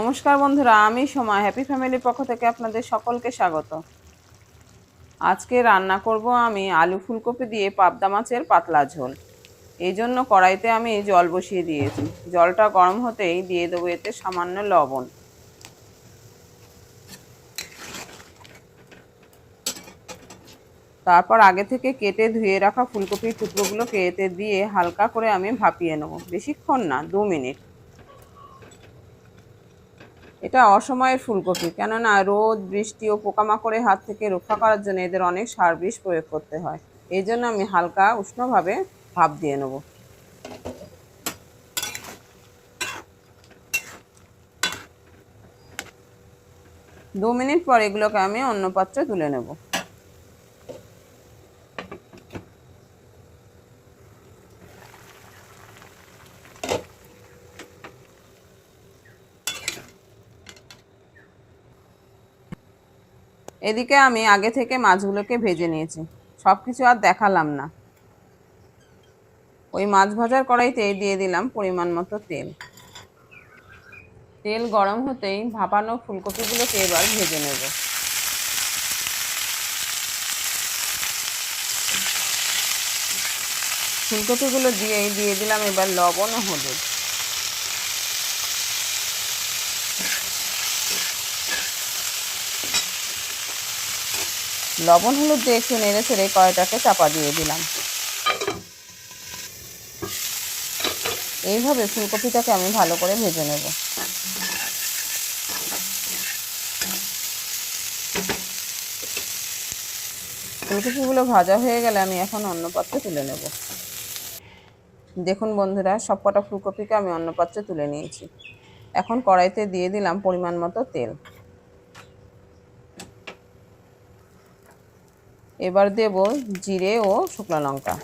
নমস্কার বন্ধুরা, আমি সোমা হ্যাপি ফ্যামিলির পক্ষ থেকে আপনাদের সকলকে স্বাগত। আজকে রান্না করব আমি আলু ফুলকপি দিয়ে পাবদা মাছের পাতলা ঝোল। এই জন্য কড়াইতে আমি জল বসিয়ে দিয়েছি। জলটা গরম হতেই দিয়ে দেবো এতে সামান্য লবণ। তারপর আগে থেকে কেটে ধুয়ে রাখা ফুলকপির টুকরোগুলোকে এতে দিয়ে হালকা করে আমি ভাপিয়ে নেব। বেশিক্ষণ না, দু মিনিট। এটা অসময়ের ফুলকপি। কেননা রোদ, বৃষ্টি ও পোকামাকড়ের হাত থেকে রক্ষা করার জন্য এদের অনেক সার বিষ প্রয়োগ করতে হয়। এই জন্য আমি হালকা উষ্ণভাবে ভাপ দিয়ে নেব। দু মিনিট পর এগুলোকে আমি অন্য পাত্রে তুলে নেব। এদিকে আমি আগে থেকে মাছগুলোকে ভেজে নিয়েছি। সব কিছু আর দেখালাম না। ওই মাছ ভাজার কড়াইতে দিয়ে দিলাম পরিমাণ মতো তেল। তেল গরম হতেই ভাপানো ফুলকপিগুলোকে এবার ভেজে নেব। ফুলকপিগুলো দিয়েই দিয়ে দিলাম এবার লবণ ও হলুদ। লবণ, হলুদ দিয়ে একটু নেড়ে ছেড়ে কড়াইটাকে চাপা দিয়ে দিলাম। এইভাবে ফুলকপিটাকে আমি ভালো করে ভেজে নেব। ফুলকপিগুলো ভাজা হয়ে গেলে আমি এখন অন্য পাত্রে তুলে নেব। দেখুন বন্ধুরা সব কটা ফুলকপিকে আমি অন্য পাত্রে তুলে নিয়েছি। এখন কড়াইতে দিয়ে দিলাম পরিমাণ মতো তেল। এবার দেব জিরে ও শুকনো লঙ্কা।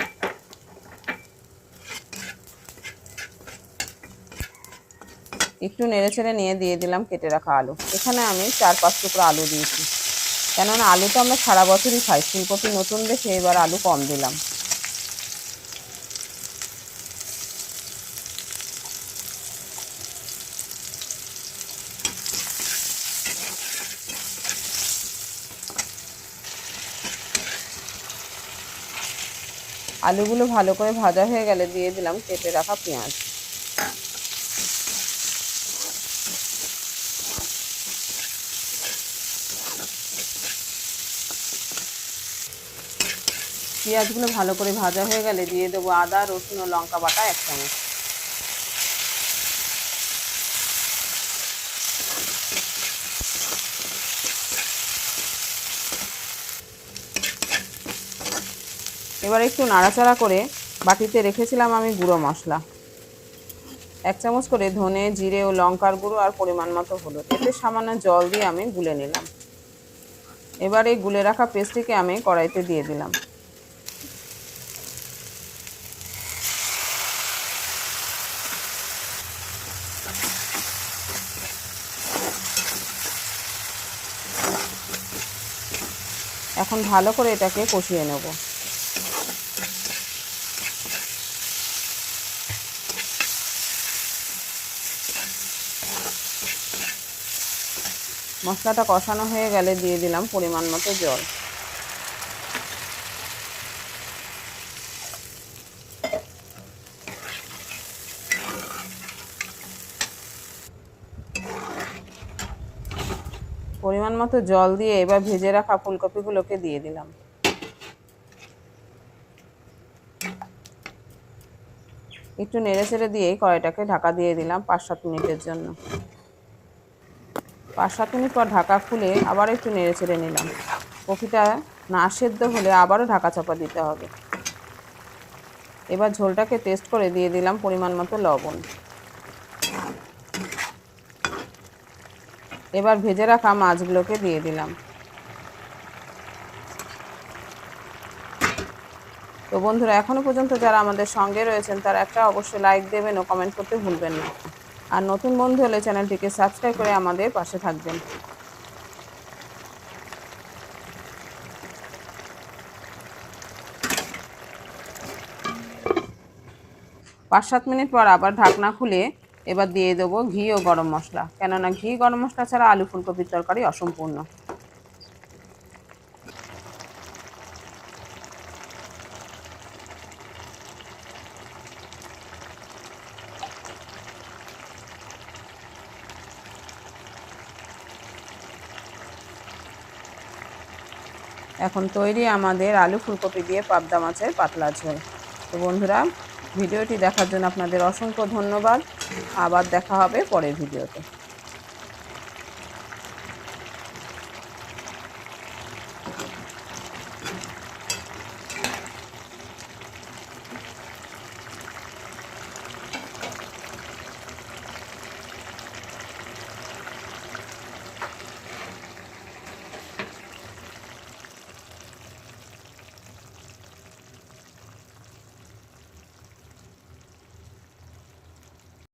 একটু নেড়ে ছেড়ে নিয়ে দিয়ে দিলাম কেটে রাখা আলু। এখানে আমি চার পাঁচ টুকরো আলু দিয়েছি। কেননা আলু তো আমরা সারা বছরই খাই, ফুলকপি নতুন দেখে এবার আলু কম দিলাম। আলুগুলো ভালো করে ভাজা হয়ে গেলে দিয়ে দিলাম, কেটে রাখা পেঁয়াজ। পেঁয়াজগুলো ভালো করে ভাজা হয়ে গেলে দিয়ে দেবো আদা, রসুন ও লঙ্কা বাটা এক চামচ এবার একটু নাড়াচাড়া করে বাটিতে রেখেছিলাম আমি গুঁড়ো মশলা। এক চামচ করে ধনে, জিরে ও লঙ্কার গুঁড়ো আর পরিমাণ মতো হলুদ। এতে সামান্য জল দিয়ে আমি গুলে নিলাম। এবার এই গুলে রাখা পেস্টটিকে আমি কড়াইতে দিয়ে দিলাম। এখন ভালো করে এটাকে কষিয়ে নেব। মশলাটা কষানো হয়ে গেলে দিয়ে দিলাম পরিমাণ মতো জল। পরিমাণ মতো জল দিয়ে এবার ভেজে রাখা ফুলকপিগুলোকে দিয়ে দিলাম। একটু নেড়ে চেড়ে দিয়ে কড়াইটাকে ঢাকা দিয়ে দিলাম পাঁচ সাত মিনিটের জন্য। পাঁচ সাত মিনিট পর ঢাকা খুলে আবার একটু নেড়ে চেড়ে নিলাম। কপিটা না সেদ্ধ হলে আবারও ঢাকা চাপা দিতে হবে। এবার ঝোলটাকে টেস্ট করে দিয়ে দিলাম পরিমাণ মতো লবণ। এবার ভেজে রাখা মাছগুলোকে দিয়ে দিলাম। বন্ধুরা এখনও পর্যন্ত যারা আমাদের সঙ্গে রয়েছেন, তারা একটা অবশ্যই লাইক দেবেন ও কমেন্ট করতে ভুলবেন না। আর নতুন বন্ধু হলে চ্যানেলটিকে সাবস্ক্রাইব করে আমাদের পাশে থাকবেন। পাঁচ সাত মিনিট পর আবার ঢাকনা খুলে এবার দিয়ে দেবো ঘি ও গরম মশলা। কেননা ঘি গরম মশলা ছাড়া আলু ফুলকপির তরকারি অসম্পূর্ণ। এখন তৈরি আমাদের আলু ফুলকপি দিয়ে পাবদা মাছের পাতলা ঝোল। তো বন্ধুরা, ভিডিওটি দেখার জন্য আপনাদের অসংখ্য ধন্যবাদ। আবার দেখা হবে পরের ভিডিওতে।